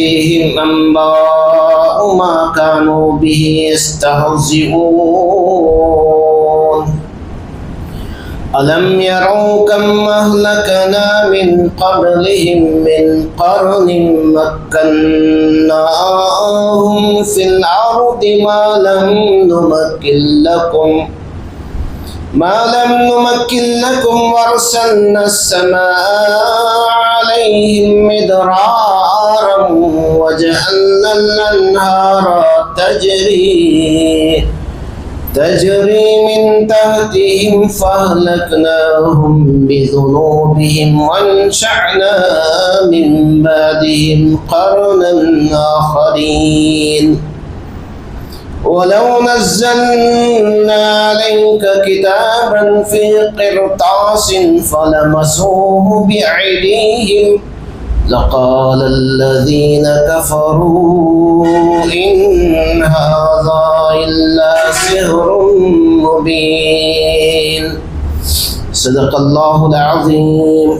فيهم أنباء ما كانوا به يستهزئون ألم يروا كم أهلكنا من قبلهم من قرن مكناهم في الأرض ما لم نمكن لكم ما لم نمكن لكم وارسلنا السماء عليهم مدرارا وجعلنا الأنهار تجري تجري من تحتهم فأهلكناهم بذنوبهم وانشعنا من بعدهم قرنا آخرين. ولو نزلنا عليك كتابا في قرطاس فلمسوه بأيديهم لقال الذين كفروا إن هذا إلا سهر مبين. صدق الله العظيم.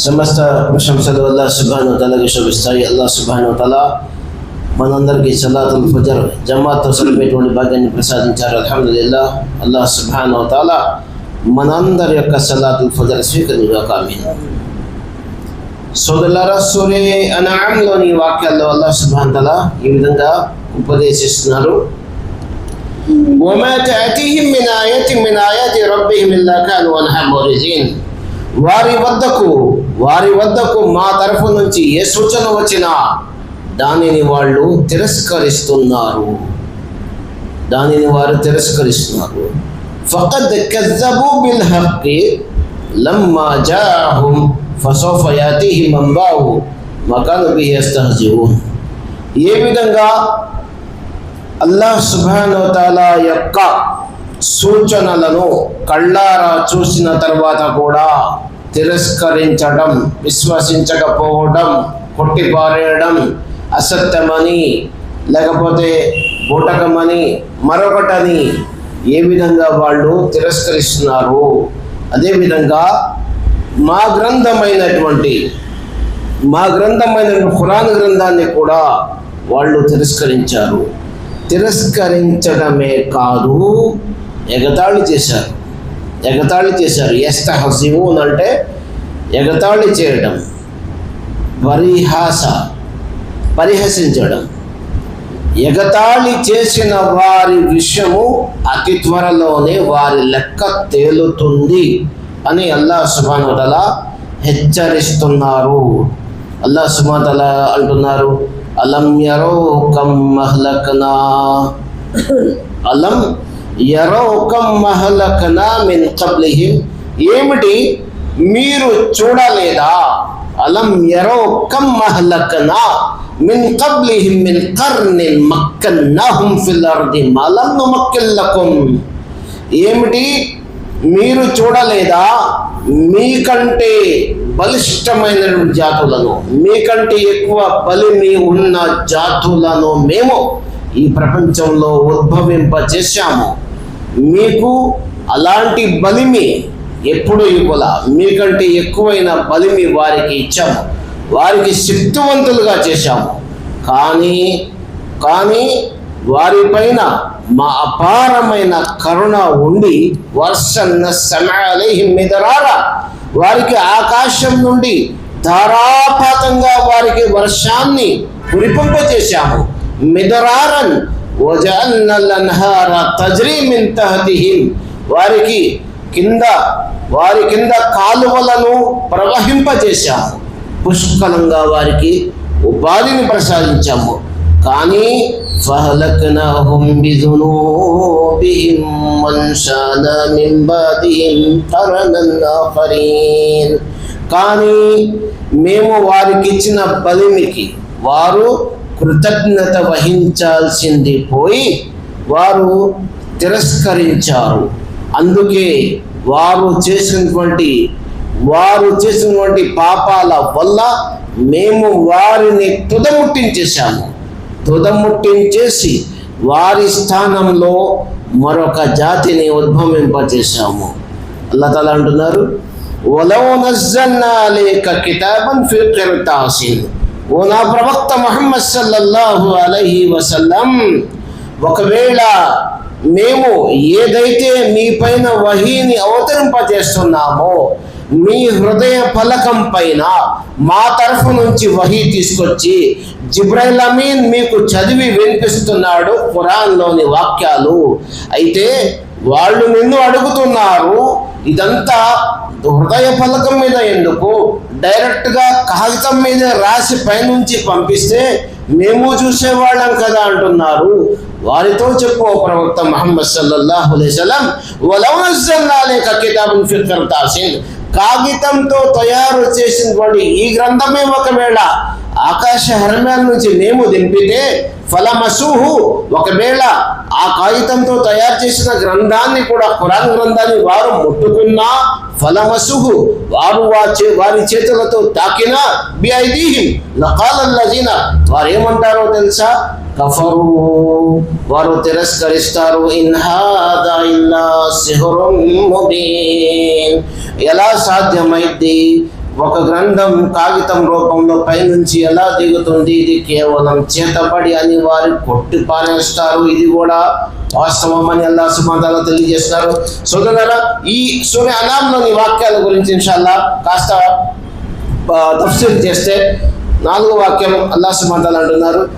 Semesta bersama الله سبحانه وتعالى taala الله سبحانه وتعالى మనందరికీ సలాతుల్ ఫజర్ జమాత్తో సరిపోయేటువంటి భాగ్యాన్ని ప్రసాదించారు అల్హమ్దుల్లా అల్లా సుబాను తాలా మనందరి యొక్క సలాతుల్ ఫజర్ స్వీకరించాక ఆమీన్ సోదరులారా సూర్య అనాంలోని వాక్యాల్లో అల్లా సుబాన్ తల ఈ విధంగా ఉపదేశిస్తున్నారు وما تأتيهم من آية من آيات ربهم إلا كانوا عنها معرضين వారి వద్దకు వారి వద్దకు మా తరఫు నుంచి ఏ సూచన వచ్చినా దానిని వాళ్ళు తిరస్కరిస్తున్నారు. దానిని వారు తిరస్కరిస్తున్నారు. ఫకద్ కజ్జబు బిల్ హక్కి లమ్మా జాహుం ఫసౌఫ యాతిహిం అంబాహు మకాను బిహి ఏ విధంగా అల్లాహ్ సుబ్హానహుతాలా యొక్క సూచనలను కళ్ళారా చూసిన తర్వాత కూడా తిరస్కరించడం విశ్వసించకపోవడం కొట్టిపారేయడం అసత్యమని లేకపోతే బూటకమని మరొకటని ఏ విధంగా వాళ్ళు తిరస్కరిస్తున్నారు? అదేవిధంగా మా గ్రంథమైనటువంటి మా గ్రంథమైన ఖురాన్ గ్రంథాన్ని కూడా వాళ్ళు తిరస్కరించారు. తిరస్కరించడమే కాదు ఎగతాళి చేశారు. ఎగతాళి చేశారు. ఎస్త హసివూన్ అంటే ఎగతాళి చేయడం. పరిహాస పరిహసించడం. ఎగతాళి చేసిన వారి విషయము అతి త్వరలోనే వారి లెక్క తేలుతుంది అని అల్లా సుబానుతల హెచ్చరిస్తున్నారు. అల్లా సుబాతల అంటున్నారు అలం యరో కం మహ్లకనా? అలం యరో కం మహ్లకనా మిన్ కబ్లిహిం ఏమిటి? మీరు చూడలేదా? అలం యరో కం من قبلهم من قرن مكناهم في మక్కన్నాహుం ما لم نمكن لكم. ఏమిటి? మీరు చూడలేదా? మీకంటే బలిష్టమైన జాతులను. మీకంటే ఎక్కువ బలిమి ఉన్న జాతులను మేము ఈ ప్రపంచంలో ఉద్భవింప చేశాము మీకు అలాంటి బలిమి ఎప్పుడు ఇవ్వాల. మీకంటే ఎక్కువైన బలిమి వారికి ఇచ్చాము. వారికి శక్తివంతులుగా చేశాము. కానీ కానీ వారిపైన మా అపారమైన కరుణ ఉండి వర్షన్న సమయాలహి మిదరారా వారికి ఆకాశం నుండి ధారాపాతంగా వారికి వర్షాన్ని కురిపింపజేశాము. మిదరారన్ వజన్నల్అన్హార తహతిహిం వారికి కింద వారి కింద కాలువలను ప్రవహింపజేశాము. పుష్కలంగా వారికి ఉపాధిని ప్రసాదించాము కానీ فأهلكناهم بذنوبهم وانشانا من بعدهم قرنا آخرين కానీ మేము వారికి ఇచ్చిన బలిమికి వారు కృతజ్ఞత వహించాల్సింది పోయి వారు తిరస్కరించారు అందుకే వారు చేసినటువంటి వారు చేసినటువంటి పాపాల వల్ల మేము వారిని తుదముట్టించేశాము. తుదముట్టించేసి వారి స్థానంలో మరొక జాతిని ఉద్భవింపజేశాము అల్లతల అంటున్నారు ఓ నా ప్రవక్త ముహమ్మద్ సల్లల్లాహు అలైహి వసల్లం ఒకవేళ మేము ఏదైతే మీ పైన వహీని అవతరింపజేస్తున్నామో మీ హృదయ ఫలకం పైన మా తరఫు నుంచి వహీ తీసుకొచ్చి జిబ్రైల్ అమీన్ మీకు చదివి వినిపిస్తున్నాడు ఖురాన్లోని వాక్యాలు. అయితే వాళ్ళు నిన్ను అడుగుతున్నారు ఇదంతా హృదయ ఫలకం మీద ఎందుకు? డైరెక్ట్గా కాగితం మీద రాసి పైనుంచి పంపిస్తే మేము చూసేవాళ్ళం కదా అంటున్నారు. వారితో చెప్పు ఓ ప్రవక్త మహమ్మద్ సల్లల్లాహు అలైహి వసల్లం వలౌ నజ్జల్నా అలైక కాగితంతో తయారు చేసినటువంటి ఈ గ్రంథమే ఒకవేళ ఆకాశ హర్మ్యాల నుంచి మేము దింపితే ఫలమసూహు ఒకవేళ ఆ కాగితంతో తయారు చేసిన గ్రంథాన్ని కూడా ఖురాన్ గ్రంథాన్ని వారు ముట్టుకున్నా ఫలమసుహు వారు వారి చేతులతో తాకిన బి ఐదీహిం వారు ఏమంటారో తెలుసా? కఫరు. వారు తిరస్కరిస్తారు. ఇన్హాదా ఇల్లా సిహురం ముబీన్. ఎలా సాధ్యమైంది? ఒక గ్రంథం కాగితం రూపంలో పైనుంచి ఎలా దిగుతుంది? ఇది కేవలం చేతపడి అని వారు కొట్టి పారేస్తారు. ఇది కూడా వాస్తవం అని అల్లా సుమాదాలు తెలియజేస్తారు సోదరులారా ఈ సూర్య అనాంలోని వాక్యాల గురించి ఇన్షాల్లా కాస్త ఆ, తఫ్సీర్ చేస్తే నాలుగో వాక్యం అల్లా సుమంతాలు అంటున్నారు.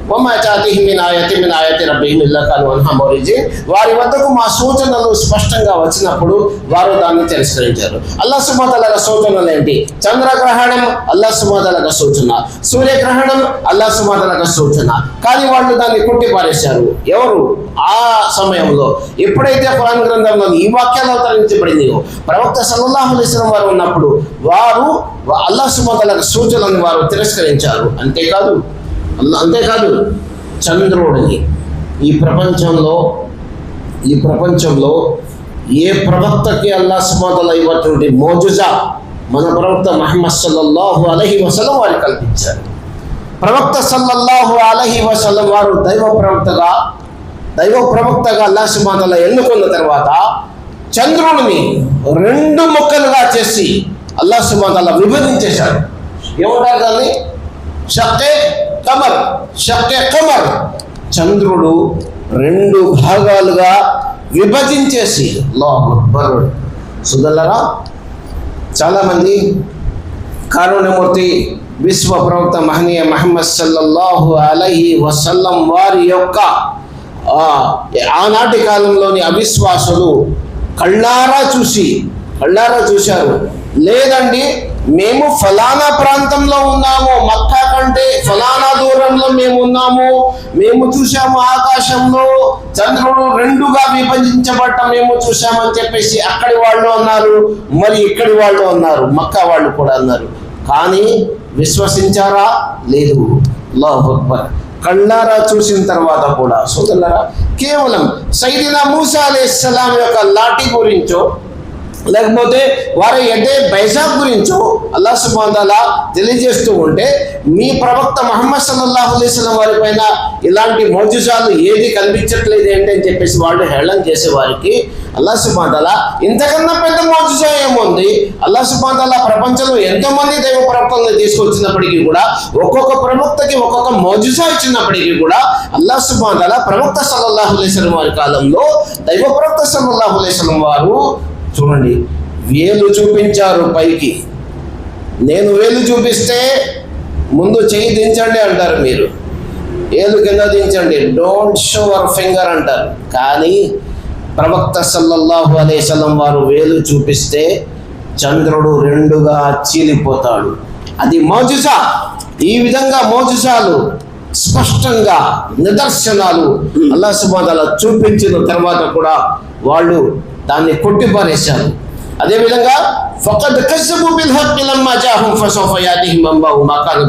వారి వద్దకు మా సూచనలు స్పష్టంగా వచ్చినప్పుడు వారు దాన్ని తిరస్కరించారు. అల్లా సుమంతాల సూచనలు ఏంటి? చంద్రగ్రహణం అల్లా సుమంతాల సూచన. సూర్యగ్రహణం అల్లా సుమంతాల సూచన. కానీ వాళ్ళు దాన్ని కొట్టి పారేశారు ఎవరు? ఆ సమయంలో. ఎప్పుడైతే ఖురాన్ గ్రంథంలో ఈ వాక్యాలు అవతరించబడిందో ప్రవక్త సల్లాహు అలైహి వారు ఉన్నప్పుడు వారు అల్లా సుమంతాల సూచనలను వారు తిరస్కరించారు. అంతేకాదు అల్లా అంతేకాదు చంద్రుడికి ఈ ప్రపంచంలో ఈ ప్రపంచంలో ఏ ప్రవక్తకి అల్లా సుమంతల ఇవ్వటువంటి మోజుజా మన ప్రవక్త మహమ్మద్ సల్లల్లాహు అలహి వసలం వారు కల్పించారు. ప్రవక్త సల్లల్లాహు అలహి వసలం వారు దైవ ప్రవక్తగా దైవ ప్రవక్తగా అల్లా సుమాతల ఎన్నుకున్న తర్వాత చంద్రుడిని రెండు ముక్కలుగా చేసి అల్లా సుమాతల విభజించేశారు. ఏమంటారు దాన్ని? షక్కే కమర్ షక్కే కమర్. చంద్రుడు రెండు భాగాలుగా విభజించేసి అల్లాహు అక్బర్. సుదల్లరా చాలామంది కారుణ్యమూర్తి విశ్వ ప్రవక్త మహనీయ మహమ్మద్ సల్లల్లాహు అలహి వసల్లం వారి యొక్క ఆనాటి కాలంలోని అవిశ్వాసులు కళ్ళారా చూసి కళ్ళారా చూశారు. లేదండి మేము ఫలానా ప్రాంతంలో ఉన్నాము మక్కా కంటే ఫలానా దూరంలో మేము ఉన్నాము. మేము చూసాము ఆకాశంలో చంద్రుడు రెండుగా విభజించబడ్డ మేము చూసామని చెప్పేసి అక్కడి వాళ్ళు అన్నారు మరి ఇక్కడి వాళ్ళు అన్నారు మక్కా వాళ్ళు కూడా అన్నారు. కానీ విశ్వసించారా? లేదు. అల్లాహు అక్బర్. కళ్ళారా చూసిన తర్వాత కూడా సోదరులారా కేవలం సైదినా మూసా సలాం యొక్క లాఠీ గురించో లేకపోతే వారి అంటే బైజాబ్ గురించో అల్లా సుబాందాలా తెలియజేస్తూ ఉంటే మీ ప్రవక్త మహమ్మద్ సల్లల్లాహు అలైస్లం వారి పైన ఇలాంటి మోజుజాలు ఏది కనిపించట్లేదు ఏంటి అని చెప్పేసి వాళ్ళు హేళన చేసే వారికి అల్లా సుబాందాలా ఇంతకన్నా పెద్ద మోజుజా ఏముంది? అల్లా సుబాందాలా ప్రపంచంలో ఎంతో మంది దైవ ప్రవక్తలను తీసుకొచ్చినప్పటికీ కూడా ఒక్కొక్క ప్రవక్తకి ఒక్కొక్క మోజుజా ఇచ్చినప్పటికీ కూడా అల్లా సుబాందాలా ప్రవక్త సల్లల్లాహు అలైస్లం వారి కాలంలో దైవ ప్రవక్త సల్లల్లాహు అలైస్లం వారు చూడండి వేలు చూపించారు పైకి. నేను వేలు చూపిస్తే ముందు చేయి దించండి అంటారు మీరు. ఏలు కింద దించండి. డోంట్ షో అవర్ ఫింగర్ అంటారు. కానీ ప్రవక్త సల్లల్లాహు అలేసలం వారు వేలు చూపిస్తే చంద్రుడు రెండుగా చీలిపోతాడు. అది మోజుసా ఈ విధంగా మోజుసాలు స్పష్టంగా నిదర్శనాలు అల్లా సుబాదల చూపించిన తర్వాత కూడా వాళ్ళు దాన్ని కొట్టిపారేశారు అదేవిధంగా ఫకద్ కసబు బిల్ హక్కి లమ్మా జాహుం ఫసౌఫ యాతిహిం అంబాహు మా కాను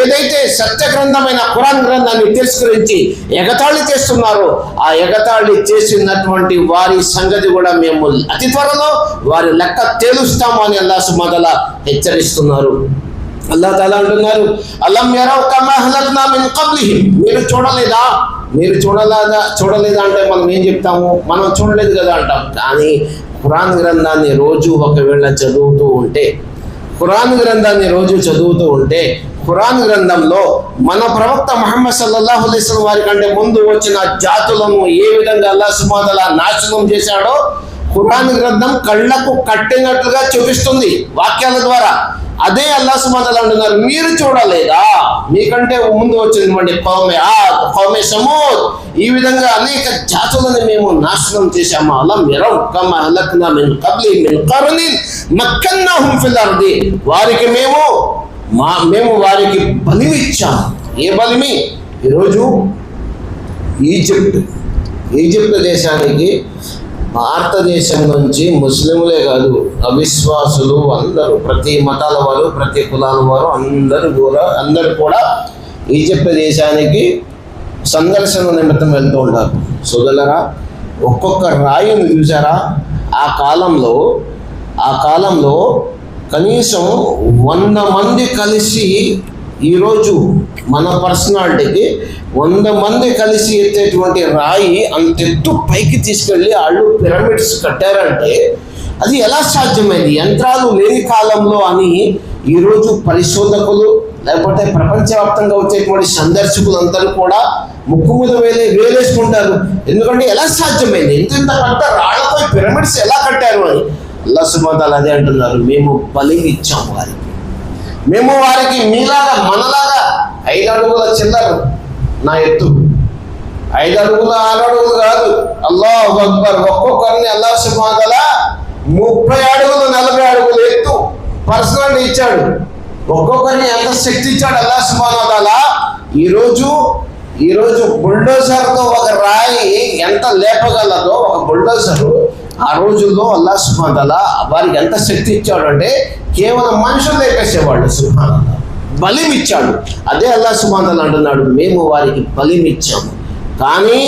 ఏదైతే సత్య గ్రంథమైన ఖురాన్ గ్రంథాన్ని తిరస్కరించి ఎగతాళి చేస్తున్నారో ఆ ఎగతాళి చేసినటువంటి వారి సంగతి కూడా మేము అతి త్వరలో వారి లెక్క తేలుస్తాము అని అల్లా సుమదల హెచ్చరిస్తున్నారు. అల్లా తాలా అంటున్నారు అల్లం ఎరవ్ కమా హలక్నా మిన్ కబ్లిహిం మీరు చూడలేదా? మీరు చూడలేదా చూడలేదా అంటే మనం ఏం చెప్తాము? మనం చూడలేదు కదా అంటాం. కానీ ఖురాన్ గ్రంథాన్ని రోజు ఒకవేళ చదువుతూ ఉంటే ఖురాన్ గ్రంథాన్ని రోజు చదువుతూ ఉంటే ఖురాన్ గ్రంథంలో మన ప్రవక్త మహమ్మద్ సల్లల్లాహు వారి కంటే ముందు వచ్చిన జాతులను ఏ విధంగా అల్లా సుమాదల నాశనం చేశాడో ఖురాన్ గ్రంథం కళ్ళకు కట్టినట్లుగా చూపిస్తుంది వాక్యాల ద్వారా. అదే అల్లా సుమాదలు అంటున్నారు. మీరు చూడలేదా? మీకంటే ముందు వచ్చినటువంటి కౌమే ఆ కౌమే సమూద్. ఈ విధంగా అనేక జాతులను మేము నాశనం చేశాము. అలా మిరం కమ అలక్నా మేము కబ్లి మేము కరుని మక్కన్నాహుం ఫిల్ అర్ది. వారికి మేము మా మేము వారికి బలిమి ఇచ్చాము. ఏ బలిమి? ఈరోజు ఈజిప్ట్. ఈజిప్ట్ దేశానికి భారతదేశం నుంచి ముస్లింలే కాదు అవిశ్వాసులు అందరూ ప్రతి మతాల వారు ప్రతి కులాల వారు అందరూ కూడా అందరూ కూడా ఈజిప్ట్ దేశానికి సందర్శన నిమిత్తం వెళ్తూ ఉంటారు. సోదరులరా ఒక్కొక్క రాయిని చూసారా? ఆ కాలంలో ఆ కాలంలో కనీసం వంద మంది కలిసి ఈరోజు మన పర్సనాలిటీకి వంద మంది కలిసి ఎత్తేటువంటి రాయి అంత ఎత్తు పైకి తీసుకెళ్ళి వాళ్ళు పిరమిడ్స్ కట్టారంటే అది ఎలా సాధ్యమైంది? యంత్రాలు లేని కాలంలో అని ఈరోజు పరిశోధకులు లేకపోతే ప్రపంచవ్యాప్తంగా వచ్చేటువంటి సందర్శకులు అందరూ కూడా ముక్కు మీద వేలే వేలేసుకుంటారు. ఎందుకంటే ఎలా సాధ్యమైంది? ఎంతెంత ఇంత పెద్ద రాళ్ళపై పిరమిడ్స్ ఎలా కట్టారు అని? అల్లా సుబాదాలు అదే అంటున్నారు. మేము బలిని ఇచ్చాం వారికి. మేము వారికి మీలాగా మనలాగా ఐదు అడుగుల చిల్లరు నా ఎత్తు. ఐదు అడుగుల ఆరు అడుగులు కాదు. అల్లాహ్ అక్బర్ ఒక్కొక్కరిని అల్లా సుబాదల ముప్పై అడుగులు నలభై అడుగులు ఎత్తు పర్సనల్ ఇచ్చాడు. ఒక్కొక్కరిని ఎంత శక్తి ఇచ్చాడు అల్లా సుబాదల ఈరోజు ఈరోజు బుల్డోజర్తో ఒక రాయి ఎంత లేపగలదో ఒక బుల్డోజరు ఆ రోజుల్లో అల్లా సుబాదల వారికి ఎంత శక్తి ఇచ్చాడు అంటే కేవలం మనుషులు లేపేసేవాళ్ళు సుబాదల బలిమిచ్చాడు. అదే అల్లా సుబాదల్ అంటున్నాడు మేము వారికి బలిమిచ్చాము. కానీ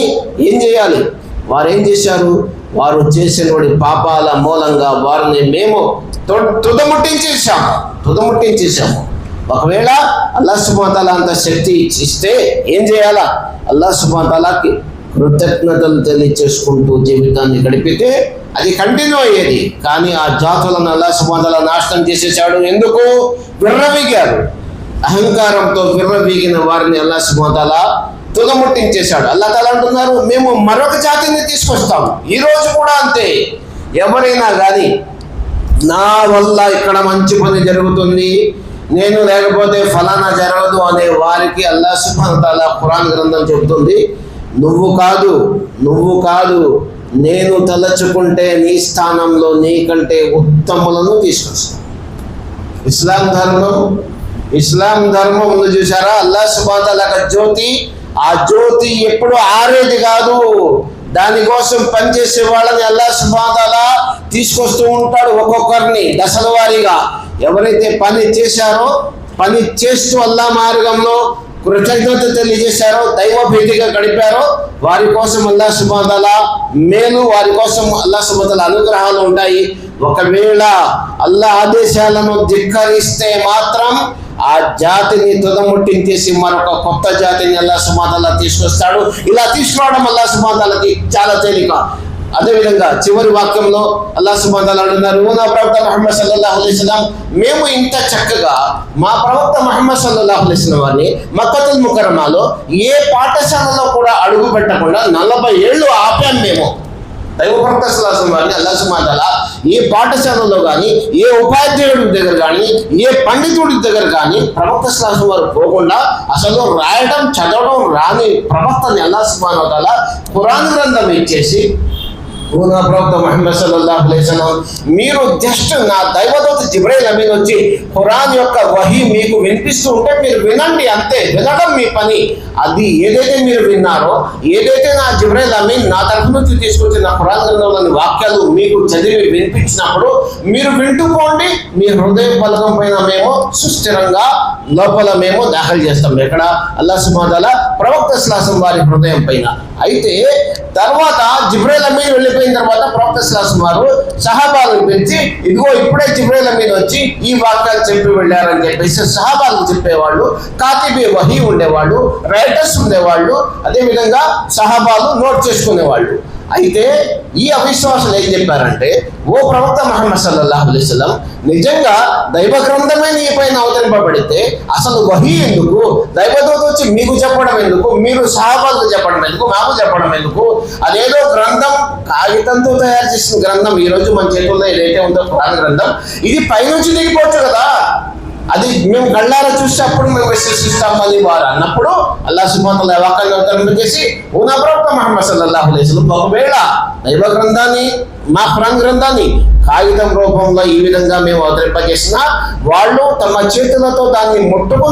ఏం చేయాలి? వారు ఏం చేశారు? వారు చేసినటువంటి పాపాల మూలంగా వారిని మేము తుదముట్టించేసాము తుదముట్టించేసాము ఒకవేళ అల్లా సుబాతాల అంత శక్తి ఇస్తే ఏం చేయాలా? అల్లా సుబాతాలకి కృతజ్ఞతలు తెలియచేసుకుంటూ జీవితాన్ని గడిపితే అది కంటిన్యూ అయ్యేది. కానీ ఆ జాతులను అల్లా సుబాతాల నాశనం చేసేసాడు. ఎందుకు? విర్రవీగారు అహంకారంతో విర్రవీగిన వారిని అల్లా సుబాతాల తుదముట్టించేశాడు. అల్లా తల అంటున్నారు మేము మరొక జాతిని తీసుకొస్తాం. ఈ రోజు కూడా అంతే. ఎవరైనా కానీ నా వల్ల ఇక్కడ మంచి పని జరుగుతుంది. నేను లేకపోతే ఫలానా జరగదు అనే వారికి అల్లా సుబ్హానతాల ఖురాన్ గ్రంథం చెబుతుంది. నువ్వు కాదు నువ్వు కాదు నేను తలచుకుంటే నీ స్థానంలో నీకంటే ఉత్తములను తీసుకొస్తాను ఇస్లాం ధర్మం ఇస్లాం ధర్మం ఉంది చూసారా అల్లా సుబాతాల జ్యోతి ఆ జ్యోతి ఎప్పుడు ఆరేది కాదు. దానికోసం పనిచేసే వాళ్ళని అల్లా సుబాతాల తీసుకొస్తూ ఉంటాడు ఒక్కొక్కరిని దశల వారీగా ఎవరైతే పని చేశారో పని చేస్తూ అల్లా మార్గంలో కృతజ్ఞత తెలియజేశారో దైవ భీతిగా గడిపారో. వారి కోసం అల్లా సుబాదల మేలు వారి కోసం అల్లా సుబాదల అనుగ్రహాలు ఉంటాయి. ఒకవేళ అల్లా ఆదేశాలను ధిక్కరిస్తే మాత్రం ఆ జాతిని తుదముట్టించేసి మరొక కొత్త జాతిని అల్లా సుమాదాల తీసుకొస్తాడు. ఇలా తీసుకురావడం అల్లా సుమాదాలకి చాలా తేలిక. అదేవిధంగా చివరి వాక్యంలో అల్లా సుబాదాలు అంటున్నారు నా ప్రవక్త మహమ్మద్ మేము ఇంత చక్కగా మా ప్రవక్త మహమ్మద్ సల్లాహ్ అలైహి వారిని మక్కతుల్ ముకరమాలో ఏ పాఠశాలలో కూడా అడుగు పెట్టకుండా నలభై ఏళ్ళు ఆపాం మేము. దైవ ప్రవక్త వారిని అల్లా సుమాదాల ఏ పాఠశాలలో కానీ ఏ ఉపాధ్యాయుడి దగ్గర కానీ ఏ పండితుడి దగ్గర కానీ ప్రవక్త సల్లాహం వారు పోకుండా అసలు రాయడం చదవడం రాని ప్రవక్తని అల్లా సుమాదాల ఖురాన్ గ్రంథం ఇచ్చేసి నా ప్రవక్త మహమ్మద్ సల్లల్లాహు అలైహి మీరు జస్ట్ నా దైవదూత జిబ్రైల్ అమీన్ వచ్చి ఖురాన్ యొక్క వహి మీకు వినిపిస్తూ ఉంటే మీరు వినండి అంతే వినడం మీ పని. అది ఏదైతే మీరు విన్నారో ఏదైతే నా జిబ్రైల్ అమీన్ నా తరఫు నుంచి తీసుకొచ్చిన ఖురాన్ గ్రంథంలోని వాక్యాలు మీకు చదివి వినిపించినప్పుడు మీరు వింటూ పోండి మీ హృదయ పలకం పైన మేము సుస్థిరంగా లోపల మేము దాఖలు చేస్తాం. ఎక్కడ? అల్లా సుమాదాల ప్రవక్త శ్లాసం వారి హృదయం పైన. అయితే తర్వాత జిబ్రైల్ అమీన్ వెళ్ళిపోయిన తర్వాత ప్రొఫెసర్ శ్లాసం వారు సహాబాలను పిలిచి ఇదిగో ఇప్పుడే జిబ్రేల అమీన్ వచ్చి ఈ వాక్యాలు చెప్పి వెళ్ళారని చెప్పేసి సహాబాలను చెప్పేవాళ్ళు కాతిబి వహి ఉండేవాళ్ళు రైటర్స్ ఉండేవాళ్ళు అదేవిధంగా సహాబాలు నోట్ చేసుకునేవాళ్ళు. అయితే ఈ అవిశ్వాసులు ఏం చెప్పారంటే ఓ ప్రవక్త మహమ్మద్ సల్లల్లాహు నిజంగా దైవ గ్రంథమే నీ పైన అవతరింపబడితే అసలు వహి ఎందుకు? దైవదూత వచ్చి మీకు చెప్పడం ఎందుకు? మీరు సహాబాలకు చెప్పడం ఎందుకు? మాకు చెప్పడం ఎందుకు? అదేదో గ్రంథం కాగితంతో తయారు చేసిన గ్రంథం ఈ రోజు మన చేతుల్లో ఏదైతే ఉందో పురాణ గ్రంథం ఇది పైనుంచి దిగిపోవచ్చు కదా. అది మేము కళ్ళారా చూస్తే అప్పుడు మేము విశ్వసిస్తాం అని వారు అన్నప్పుడు అల్లా సుమాతల వాక్యాన్ని అవతరణ చేసి ఊనా ప్రవక్త మహమ్మద్ సల్లాహు అలైహి ఒకవేళ దైవ గ్రంథాన్ని మా ఖురాన్ గ్రంథాన్ని కాగితం రూపంలో ఈ విధంగా మేము అవతరింపజేసిన వాళ్ళు తమ చేతులతో దాన్ని ముట్టుకు